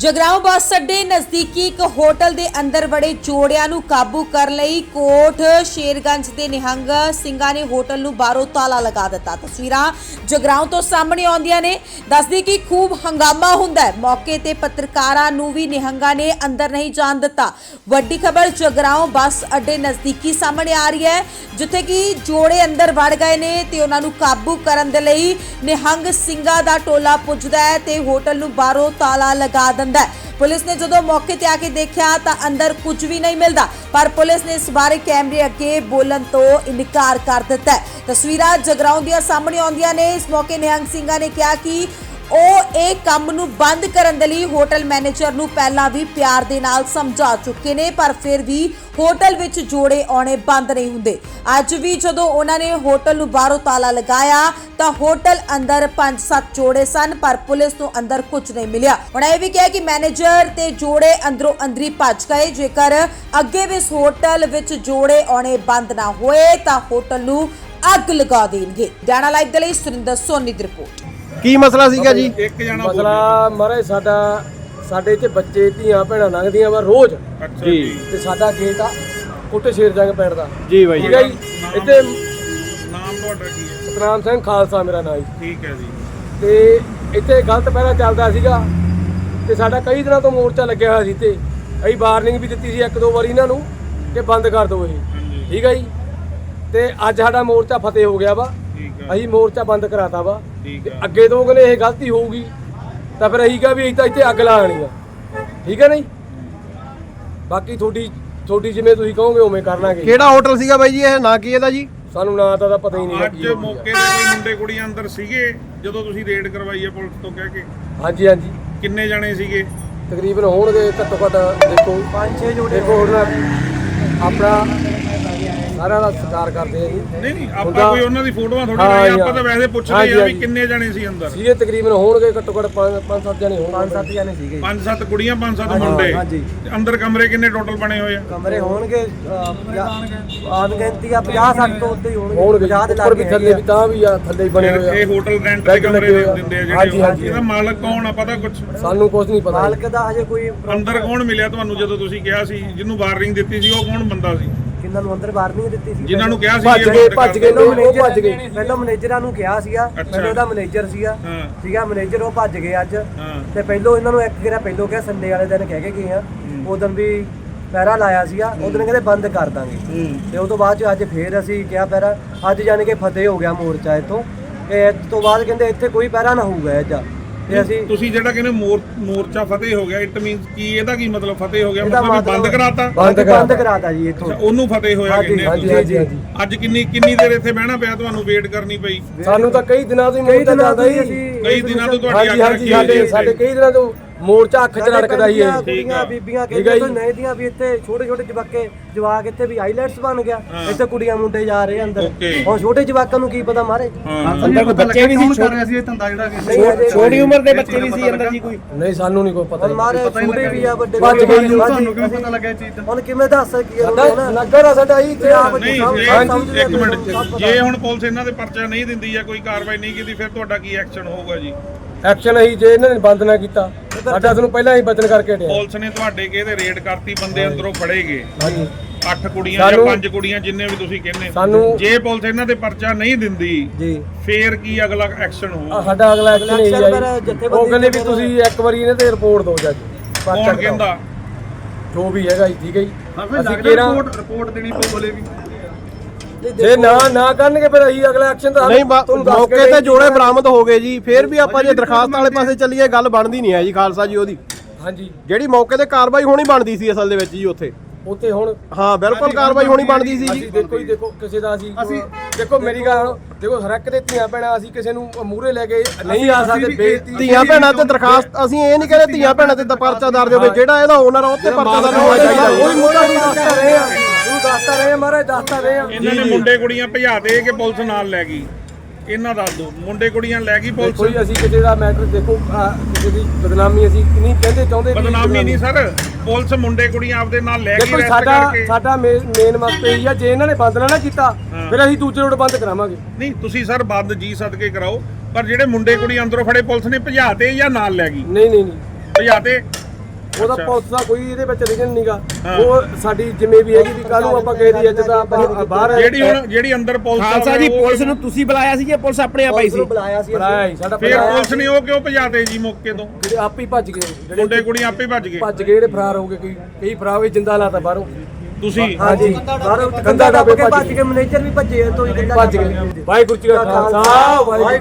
ਜਗਰਾਉਂ ਬੱਸ ਅੱਡੇ ਨਜ਼ਦੀਕੀ ਇੱਕ ਹੋਟਲ ਦੇ ਅੰਦਰ ਵੜੇ ਚੋੜਿਆਂ ਨੂੰ ਕਾਬੂ ਕਰਨ ਲਈ ਕੋਟ ਸ਼ੇਰਗੰਜ ਦੇ ਨਿਹੰਗ ਸਿੰਘਾਂ ਨੇ ਹੋਟਲ ਨੂੰ ਬਾਹਰੋਂ ਤਾਲਾ ਲਗਾ ਦਿੱਤਾ। ਤਸਵੀਰਾਂ ਜਗਰਾਉਂ ਤੋਂ ਸਾਹਮਣੇ ਆਉਂਦੀਆਂ ਨੇ। ਦੱਸਦੀ ਕਿ ਖੂਬ ਹੰਗਾਮਾ ਹੁੰਦਾ ਹੈ। ਮੌਕੇ ਤੇ ਪੱਤਰਕਾਰਾਂ ਨੂੰ ਵੀ ਨਿਹੰਗਾਂ ਨੇ ਅੰਦਰ ਨਹੀਂ ਜਾਣ ਦਿੱਤਾ। ਵੱਡੀ ਖਬਰ ਜਗਰਾਉਂ ਬੱਸ ਅੱਡੇ ਨਜ਼ਦੀਕੀ ਸਾਹਮਣੇ ਆ ਰਹੀ ਹੈ, ਜਿੱਥੇ ਕਿ ਜੋੜੇ ਅੰਦਰ ਵੜ ਗਏ ਨੇ ਤੇ ਉਹਨਾਂ ਨੂੰ ਕਾਬੂ ਕਰਨ ਦੇ ਲਈ ਨਿਹੰਗ ਸਿੰਘਾਂ ਦਾ ਟੋਲਾ ਪੁੱਜਦਾ ਹੈ ਤੇ ਹੋਟਲ ਨੂੰ ਬਾਹਰੋਂ ਤਾਲਾ ਲਗਾ ਦਿੰਦਾ ਹੈ। ਪੁਲਿਸ ਨੇ ਜਦੋਂ ਮੌਕੇ ਤੇ ਆ ਕੇ ਦੇਖਿਆ ਤਾਂ ਅੰਦਰ ਕੁਝ ਵੀ ਨਹੀਂ ਮਿਲਦਾ। ਪਰ ਪੁਲਿਸ ਨੇ ਇਸ ਬਾਰੇ ਕੈਮਰੇ ਅੱਗੇ ਬੋਲਣ ਤੋਂ ਇਨਕਾਰ ਕਰ ਦਿੱਤਾ ਤਸਵੀਰਾਂ ਜਗਰਾਉਂ ਦੀਆਂ ਸਾਹਮਣੇ ਆਉਂਦੀਆਂ ਨੇ। ਇਸ ਮੌਕੇ ਨਿਹੰਗ ਸਿੰਘਾਂ ਨੇ ਕਿਹਾ ਕਿ ਉਹ ਇਹ ਕੰਮ ਨੂੰ ਬੰਦ ਕਰਨ ਦੇ ਲਈ ਹੋਟਲ ਮੈਨੇਜਰ ਨੂੰ ਪਹਿਲਾਂ ਵੀ ਪਿਆਰ ਦੇ ਨਾਲ ਸਮਝਾ ਚੁੱਕੇ ਨੇ, ਪਰ ਫਿਰ ਵੀ ਹੋਟਲ ਵਿੱਚ ਜੋੜੇ ਆਉਣੇ ਬੰਦ ਨਹੀਂ ਹੁੰਦੇ। ਅੱਜ ਵੀ ਜਦੋਂ ਉਹਨਾਂ ਨੇ ਹੋਟਲ ਨੂੰ ਬਾਹਰੋਂ ਤਾਲਾ ਲਗਾਇਆ, ਤਾਂ ਹੋਟਲ ਅੰਦਰ 5-7 ਜੋੜੇ ਸਨ, ਪਰ ਪੁਲਿਸ ਨੂੰ ਅੰਦਰ ਕੁਝ ਨਹੀਂ ਮਿਲਿਆ। ਉਹਨਾਂ ਇਹ ਵੀ ਕਿਹਾ ਕਿ ਮੈਨੇਜਰ ਤੇ ਜੋੜੇ ਅੰਦਰੋਂ ਅੰਦਰੀ ਭੱਜ ਗਏ। ਜੇਕਰ ਅੱਗੇ ਵੀ ਇਸ ਹੋਟਲ ਵਿੱਚ ਜੋੜੇ ਆਉਣੇ ਬੰਦ ਨਾ ਹੋਏ, ਤਾਂ ਹੋਟਲ ਨੂੰ ਅੱਗ ਲਗਾ ਦੇਣਗੇ। ਡਾਣਾ ਲਾਈਵ ਦੇ ਲਈ ਸੁਰਿੰਦਰ ਸੋਨੀ ਦੀ ਰਿਪੋਰਟ। ਕੀ ਮਸਲਾ ਸੀਗਾ ਜੀ? ਇੱਕ ਜਣਾ ਮਸਲਾ ਮਹਾਰਾਜ ਸਾਡਾ ਸਾਡੇ ਇੱਥੇ ਬੱਚੇ ਧੀਆਂ ਭੈਣਾਂ ਲੰਘਦੀਆਂ ਵਾ ਰੋਜ਼। ਅੱਛਾ ਜੀ। ਤੇ ਸਾਡਾ ਗੇਟ ਆ ਕੁੱਟੇ ਸ਼ੇਰ ਜੰਗ ਪਿੰਡ ਦਾ। ਜੀ ਬਾਈ ਠੀਕ ਹੈ ਜੀ? ਇੱਥੇ ਨਾਮ ਤੁਹਾਡਾ ਕੀ ਹੈ? ਸਤਨਾਮ ਸਿੰਘ ਖਾਲਸਾ ਮੇਰਾ ਨਾਮ ਜੀ। ਠੀਕ ਹੈ ਜੀ। ਤੇ ਇੱਥੇ ਗਲਤ ਪਹਿਰਾ ਚੱਲਦਾ ਸੀਗਾ। ਤੇ ਸਾਡਾ ਕਈ ਦਿਨਾਂ ਤੋਂ ਮੋਰਚਾ ਲੱਗਿਆ ਹੋਇਆ ਸੀ ਤੇ ਅਸੀਂ ਵਾਰਨਿੰਗ ਵੀ ਦਿੱਤੀ ਸੀ ਇੱਕ ਦੋ ਵਾਰੀ ਇਹਨਾਂ ਨੂੰ ਕਿ ਬੰਦ ਕਰ ਦਿਓ ਇਹ। ਠੀਕ ਹੈ ਜੀ? ਤੇ ਅੱਜ ਸਾਡਾ ਮੋਰਚਾ ਫਤਿਹ ਹੋ ਗਿਆ ਵਾ। ਅਸੀਂ ਮੋਰਚਾ ਬੰਦ ਕਰਾਤਾ ਵਾ। ਤੇ ਅੱਗੇ ਤੋਂ ਕਹਿੰਦੇ ਇਹ ਗਲਤੀ ਹੋਊਗੀ ਤਾਂ ਫਿਰ ਅਸੀਂ ਕਿਹਾ ਵੀ ਅਸੀਂ ਤਾਂ ਇੱਥੇ ਅੱਗ ਲਾਣੀ ਆ। ਠੀਕ ਹੈ ਨਹੀਂ? ਬਾਕੀ ਤੁਹਾਡੀ ਤੁਹਾਡੀ ਜਿਵੇਂ ਤੁਸੀਂ ਕਹੋਗੇ ਉਵੇਂ ਕਰ ਲਾਂਗੇ। ਕਿਹੜਾ ਹੋਟਲ ਸੀਗਾ ਬਾਈ ਜੀ ਇਹ ਨਾਂ ਕੀ ਇਹਦਾ ਜੀ? ਸਾਨੂੰ ਨਾਂ ਤਾਂ ਦਾ ਪਤਾ ਹੀ ਨਹੀਂ ਅੱਜ ਮੌਕੇ ਤੇ ਕੋਈ ਮੁੰਡੇ ਕੁੜੀਆਂ ਅੰਦਰ ਸੀਗੇ ਜਦੋਂ ਤੁਸੀਂ ਰੇਡ ਕਰਵਾਈ ਹੈ ਪੁਲਿਸ ਤੋਂ ਕਹਿ ਕੇ? ਹਾਂਜੀ ਹਾਂਜੀ। ਕਿੰਨੇ ਜਣੇ ਸੀਗੇ? ਤਕਰੀਬਨ ਹੋਣਗੇ ਘੱਟੋ ਘੱਟ ਦੇਖੋ। ਪੰਜ ਛੇ ਜੋੜੇ। ਦੇਖੋ ਹੁਣ ਆਪਣਾ ਸਾਰਿਆਂ ਦਾ ਸਤਿਕਾਰ ਕਰਦੇ ਆ ਜੀ। ਨਹੀਂ ਨਹੀਂ ਆਪਾਂ ਕੋਈ ਉਹਨਾਂ ਦੀ ਫੋਟੋਆਂ ਥੋੜੀ ਹਾਂ, ਲਈ ਹਾਂ। ਆਪਾਂ ਤਾਂ ਵੈਸੇ ਪੁੱਛਦੇ ਆ ਵੀ। ਕਿੰਨੇ ਜਣੇ ਸੀ ਅੰਦਰ? ਸੀਗੇ ਤਕਰੀਬਨ ਹੋਣਗੇ ਘੱਟੋ ਘੱਟ ਪੰਜ ਪੰਜ ਸੱਤ ਜਣੇ ਹੋਣਗੇ। ਪੰਜ ਸੱਤ ਜਣੇ ਸੀਗੇ ਪੰਜ ਸੱਤ ਕੁੜੀਆਂ ਪੰਜ ਸੱਤ ਮੁੰਡੇ। ਹਾਂਜੀ। ਤੇ ਅੰਦਰ ਕਮਰੇ ਕਿੰਨੇ ਟੋਟਲ ਬਣੇ ਹੋਏ ਆ? ਕਮਰੇ ਹੋਣਗੇ ਅਨਗਿਣਤੀ ਆ 50 60 ਤੋਂ ਉੱਤੇ ਹੀ ਹੋਣਗੇ। ਹੋਣਗੇ। 50 ਦੇ ਉੱਪਰ ਵੀ ਲਾਗੇ ਥੱਲੇ ਵੀ ਤਾਂ ਵੀ ਆ ਥੱਲੇ ਹੀ ਬਣੇ ਹੋਏ ਇਹ ਆ ਹੋਟਲ ਰੈਂਟ ਬੈੱਡ ਕਮਰੇ ਆ। ਦਿੰਦੇ ਆ ਜਿਹੜੇ ਹਾਂਜੀ। ਇਹਦਾ ਮਾਲਕ ਕੌਣ ਆ ਪਤਾ ਕੁਝ ਸਾਨੂੰ ਕੁਝ ਨਹੀਂ ਪਤਾ ਮਾਲਕ ਦਾ ਹਜੇ ਕੋਈ ਅੰਦਰ ਕੌਣ ਮਿਲਿਆ ਤੁਹਾਨੂੰ ਜਦੋਂ ਤੁਸੀਂ ਕਿਹਾ ਸੀ ਜਿਹਨੂੰ ਵਾਰਨਿੰਗ ਦਿੱਤੀ ਸੀ ਉਹ ਕੌਣ ਬੰਦਾ ਸੀ? ਕਿੰਨਾਂ ਨੂੰ ਅੰਦਰ ਵਾਰਨਿੰਗ ਦਿੱਤੀ ਸੀ ਜਿਨ੍ਹਾਂ ਨੂੰ ਕਿਹਾ ਸੀ ਭੱਜ ਗਏ ਭੱਜ ਗਏ ਉਹ ਭੱਜ ਗਏ। ਪਹਿਲਾਂ ਮੈਨੇਜਰਾਂ ਨੂੰ ਕਿਹਾ ਸੀਗਾ। ਪਹਿਲਾਂ ਉਹਦਾ ਮੈਨੇਜਰ ਸੀਗਾ। ਸੀਗਾ ਮੈਨੇਜਰ ਉਹ ਭੱਜ ਗਏ ਅੱਜ। ਤੇ ਪਹਿਲੋਂ ਇਹਨਾਂ ਨੂੰ ਇੱਕ ਗੇਰਾ ਪਹਿਲੋਂ ਕਿਹਾ ਸੰਡੇ ਵਾਲੇ ਦਿਨ ਕਹਿ ਕੇ ਗਏ ਆ। ਉਦੋਂ ਵੀ ਪਹਿਰਾ ਲਾਇਆ ਸੀਗਾ। ਉਦੋਂ ਕਹਿੰਦੇ ਬੰਦ ਕਰ ਦਾਂਗੇ। ਤੇ ਉਸ ਤੋਂ ਬਾਅਦ ਚ ਅੱਜ ਫੇਰ ਅਸੀਂ ਕਿਹਾ ਪਹਿਰਾ ਅੱਜ ਜਾਣ ਕੇ ਫਤਿਹ ਹੋ ਗਿਆ ਮੋਰਚਾ ਇਤੋਂ ਇਹ ਇਸ ਤੋਂ ਬਾਅਦ ਕਹਿੰਦੇ ਇੱਥੇ ਕੋਈ ਪਹਿਰਾ ਨਾ ਹੋਊਗਾ ਅੱਜ ਤੇ ਅਸੀਂ ਤੁਸੀਂ ਜਿਹੜਾ ਕਹਿੰਦੇ ਮੋਰ ਮੋਰਚਾ ਫਤਿਹ ਹੋ ਗਿਆ ਇਟ ਮੀਨਸ ਕੀ ਇਹਦਾ ਕੀ ਮਤਲਬ ਫਤਿਹ ਹੋ ਗਿਆ? ਮਤਲਬ ਵੀ ਬੰਦ ਕਰਾਤਾ? ਬੰਦ ਬੰਦ ਕਰਾਤਾ। ਜੀ ਇੱਥੋਂ। ਉਹਨੂੰ ਫਤਿਹ ਹੋਇਆ ਕਹਿੰਦੇ ਤੁਸੀਂ। ਅੱਜ ਕਿੰਨੀ ਕਿੰਨੀ ਦੇਰ ਇੱਥੇ ਬਹਿਣਾ ਪਿਆ ਤੁਹਾਨੂੰ ਵੇਟ ਕਰਨੀ ਪਈ? ਸਾਨੂੰ ਤਾਂ ਕਈ ਦਿਨਾਂ ਤੋਂ ਹੀ ਮੋਰਚਾ ਚੱਲਦਾ ਹੀ ਕਈ ਦਿਨਾਂ ਤੋਂ ਤੁਹਾਡੀ ਹੈ ਸਾਡੇ ਕਈ ਦਿਨਾਂ ਤੋਂ ਮੋਰਚਾ ਅੱਖ 'ਚ ਰੜਕਦਾ ਹੀ ਹੈ ਠੀਕ ਕੁੜੀਆਂ ਆ। ਬੀਬੀਆਂ ਕਹਿੰਦੇ। ਤੋਂ ਨਏ ਦੀਆਂ ਵੀ ਇੱਥੇ ਛੋਟੇ ਛੋਟੇ ਜਵਾਕੇ ਜਵਾਕ ਇੱਥੇ ਵੀ ਆਈਲੈਟਸ ਬਣ ਗਿਆ। ਇੱਥੇ ਕੁੜੀਆਂ ਮੁੰਡੇ ਜਾ ਰਹੇ ਅੰਦਰ। ਹੁਣ ਛੋਟੇ ਜਵਾਕਾਂ ਨੂੰ ਕੀ ਪਤਾ ਮਾਰੇ? ਅੰਦਰ ਕੋਈ ਬੱਚੇ ਵੀ ਸੀ? ਨਹੀਂ ਹਜੇ ਛੋਟੀ ਉਮਰ ਦੇ ਬੱਚੇ ਵੀ ਸੀ ਅੰਦਰ ਜੀ ਕੋਈ? ਨਹੀਂ ਸਾਨੂੰ ਨਹੀਂ ਕੋਈ ਪਤਾ ਮਾਰੇ ਛੋਟੇ ਵੀ ਆ ਵੱਡੇ ਭੱਜ ਵੀ ਤੁਹਾਨੂੰ ਕਿਵੇਂ ਪਤਾ ਲੱਗਿਆ ਚੀਜ਼ ਦਾ? ਹੁਣ ਕਿਵੇਂ ਦੱਸ ਸਕੀਏ? ਸਾਡਾ ਉਹਨਾਂ ਨੂੰ ਸਾਡਾ ਹੀ ਇੱਥੇ ਆਪ ਨਹੀਂ ਇੱਕ ਮਿੰਟ। ਜੇ। ਹੁਣ ਪੁਲਿਸ ਇਹਨਾਂ ਦੇ ਪਰਚਾ ਨਹੀਂ ਦਿੰਦੀ ਜਾਂ ਕੋਈ ਕਾਰਵਾਈ ਨਹੀਂ ਕੀਤੀ ਫਿਰ ਤੁਹਾਡਾ ਕੀ ਐਕਸ਼ਨ ਹੋਊਗਾ ਜੀ? ਐਕਸ਼ਨ ਅਸੀਂ ਜੇ ਇਹਨਾਂ ਨੇ ਬੰਦ ਨਾ ਕੀਤਾ। ਸਾਡਾ ਤੁਹਾਨੂੰ ਪਹਿਲਾਂ ਹੀ ਬਚਨ ਕਰਕੇ ਹਟਿਆ। ਪੁਲਿਸ ਨੇ ਤੁਹਾਡੇ ਕਿਹਦੇ ਰੇਡ ਕਰਤੀ ਬੰਦੇ ਅੰਦਰੋਂ ਫੜੇ ਗਏ। ਹਾਂਜੀ। ਅੱਠ ਕੁੜੀਆਂ ਜਾਂ ਸਾਨੂੰ- ਪੰਜ ਕੁੜੀਆਂ ਜਿੰਨੇ ਵੀ ਤੁਸੀਂ ਕਹਿੰਦੇ ਸਾਨੂੰ- ਜੇ ਪੁਲਿਸ ਇਹਨਾਂ ਦੇ ਪਰਚਾ ਨਹੀਂ ਦਿੰਦੀ ਜੀ। ਫੇਰ ਕੀ ਅਗਲਾ ਐਕਸ਼ਨ ਆਹ ਹੋਊਗਾ ਸਾਡਾ ਅਗਲਾ ਐਕਸ਼ਨ ਇਹ ਹੈ ਜਥੇਬੰਦੀ ਉਹ ਕਹਿੰਦੇ ਵੀ ਤੁਸੀਂ ਇੱਕ ਵਾਰੀ ਇਹਨਾਂ ਤੇ ਰਿਪੋਰਟ ਦਿਓ ਜੱਜ ਪਰਚਾ ਕੌਣ। ਕਹਿੰਦਾ? ਜੋ ਵੀ ਹੈਗਾ ਜੀ ਠੀਕ ਹੈ ਜੀ। ਅਸੀਂ ਕਿਹੜਾ ਰਿਪੋਰਟ ਦੇਣੀ ਪਊ ਬੋਲੇ ਵੀ। ਜੇ ਨਾ ਨਾ ਕਰਨਗੇ ਫਿਰ ਅਸੀਂ ਅਗਲਾ ਐਕਸ਼ਨ ਤਾਂ ਨਹੀਂ ਬਾ- ਮੌਕੇ ਤੇ ਜੋੜੇ ਬਰਾਮਦ ਹੋ ਗਏ ਜੀ। ਫੇਰ ਵੀ ਆਪਾਂ ਜੇ ਦਰਖਾਸਤ ਵਾਲੇ ਪਾਸੇ ਚੱਲੀਏ ਗੱਲ ਬਣਦੀ ਨਹੀਂ ਹੈ ਜੀ ਖਾਲਸਾ ਜੀ ਉਹਦੀ। ਹਾਂਜੀ। ਜਿਹੜੀ ਮੌਕੇ ਤੇ ਕਾਰਵਾਈ ਹੋਣੀ ਬਣਦੀ ਸੀ ਅਸਲ ਦੇ ਵਿੱਚ ਜੀ ਉੱਥੇ। ਉੱਥੇ ਹੁਣ ਹਾਂ ਬਿਲਕੁਲ ਕਾਰਵਾਈ ਹੋਣੀ ਬਣਦੀ ਸੀ ਜੀ। ਅਸੀਂ ਦੇਖੋ ਹੀ ਦੇਖੋ ਕਿਸੇ ਦਾ ਅਸੀਂ ਦੇਖੋ ਮੇਰੀ ਗੱਲ ਦੇਖੋ ਹਰ ਇੱਕ ਦੇ ਧੀਆਂ ਭੈਣਾਂ ਅਸੀਂ ਕਿਸੇ ਨੂੰ ਮੂਹਰੇ ਲੈ ਕੇ ਨਹੀਂ ਆ ਸਕਦੇ ਬੇਇੱਜ਼ਤੀ ਧੀਆਂ ਭੈਣਾਂ ਤੇ ਦਰਖਾਸਤ ਅਸੀਂ ਇਹ ਨਹੀਂ ਕਹਿੰਦੇ ਧੀਆਂ ਭੈਣਾਂ ਤੇ ਤਾਂ ਪਰਚਾ ਦਰਜ ਹੋਵੇ। ਜਿਹੜਾ ਇਹਦਾ ਓਨਰ ਆ ਉਹ ਤੇ ਪਰਚਾ ਦਰਜ ਹੋਣਾ ਚਾਹੀਦਾ ਜੀ। ਮੁੰਡਾ ਨੂੰ ਦੱਸਦਾ ਰਹੇ ਆ ਤੂੰ ਦੱਸਦਾ ਰਹੇ ਮਹਾਰਾਜ ਦੱਸਦਾ ਰਹੇ ਆ। ਇਹਨਾਂ ਨੇ ਮੁੰਡੇ ਕੁੜੀਆਂ ਭਜਾ ਦੇ ਕਿ ਪੁਲਿਸ ਨਾਲ ਲੈ ਗਈ। ਇਹਨਾਂ ਦੱਸ ਦਿਓ ਮੁੰਡੇ ਕੁੜੀਆਂ ਲੈ ਗਈ ਪੁਲਿਸ? ਜੀ ਅਸੀਂ ਕਿਸੇ ਦਾ ਮੈਟਰ ਦੇਖੋ ਆਹ, ਕਿਸੇ ਦੀ ਬਦਨਾਮੀ ਅਸੀਂ ਨਹੀਂ ਕਹਿੰਦੇ ਚਾਹੁੰਦੇ ਵੀ ਬਦਨਾਮੀ ਨਹੀਂ ਸਰ ਪੁਲਿਸ ਮੁੰਡੇ ਕੁੜੀਆਂ ਆਪਦੇ ਨਾਲ ਲੈ ਗਈ ਦੇਖੋ ਸਾਡਾ ਕਰਕੇ। ਸਾਡਾ ਮੇਨ ਮਕਸਦ ਇਹ ਹੀ ਆ ਜੇ ਇਹਨਾਂ ਨੇ ਬੰਦ ਨਾ ਕੀਤਾ ਫਿਰ ਅਸੀਂ ਦੂਜੇ ਰੋਡ ਬੰਦ ਕਰਾਵਾਂਗੇ। ਨਹੀਂ ਤੁਸੀਂ ਸਰ ਬੰਦ ਜੀ ਸਦਕੇ ਕਰਾਓ ਪਰ ਜਿਹੜੇ ਮੁੰਡੇ ਕੁੜੀ ਅੰਦਰੋਂ ਫੜੇ ਪੁਲਿਸ ਨੇ ਭਜਾਤੇ ਜਾਂ ਨਾਲ ਲੈ ਗਈ? ਨਹੀਂ ਨਹੀਂ ਨਹੀਂ। ਭਜਾਤੇ ਉਹਦਾ। ਪੁਲਿਸ ਦਾ ਕੋਈ ਇਹਦੇ ਵਿੱਚ ਰਿਜਨ ਨਹੀਂਗਾ ਉਹ ਸਾਡੀ ਜਿਵੇਂ ਵੀ ਹੈਗੀ ਵੀ ਕੱਲ ਨੂੰ ਆਪਾਂ ਕਿਸੇ ਦੀ ਇੱਜ਼ਤ ਆਪਾਂ ਬਾਹਰ ਜਿਹੜੀ ਹੁਣ ਜਿਹੜੀ ਅੰਦਰ ਪੁਲਿਸ ਆ ਖਾਲਸਾ ਜੀ ਪੁਲਿਸ ਨੂੰ ਤੁਸੀਂ ਬੁਲਾਇਆ ਸੀ ਜਾਂ ਪੁਲਿਸ ਆਪਣੇ ਆਪ ਆਈ ਸੀ? ਬੁਲਾਇਆ ਸੀ ਬੁਲਾਇਆ ਸੀ ਸਾਡਾ ਫਿਰ ਬੁਲਾਇਆ ਪੁਲਿਸ ਨੇ ਉਹ ਕਿਉਂ ਭਜਾਤੇ ਜੀ ਮੌਕੇ ਤੋਂ? ਜਿਹੜੇ ਆਪ ਹੀ ਭੱਜ ਗਏ। ਜਿਹੜੇ ਮੁੰਡੇ ਕੁੜੀ ਆਪੇ ਭੱਜ ਗਏ? ਭੱਜ ਗਏ ਜਿਹੜੇ ਫਰਾਰ ਹੋ ਗਏ ਕਈ ਕਈ ਫਰਾਰ ਹੋਏ ਜਿੰਦਾ ਲਾਤਾ ਬਾਹਰੋਂ। ਤੁਸੀਂ? ਹਾਂਜੀ। ਬਾਹਰੋਂ ਕੰਦਾ ਟੱਪ ਕੇ ਭੱਜ ਕੇ ਮੈਨੇਜਰ ਵੀ ਭੱਜੇ ਤੋਂ ਹੀ ਭੱਜ ਗਏ। ਵਾਹਿਗੁਰੂ ਜੀ ਕਾ ਖਾਲਸਾ ਵਾਹਿਗੁਰੂ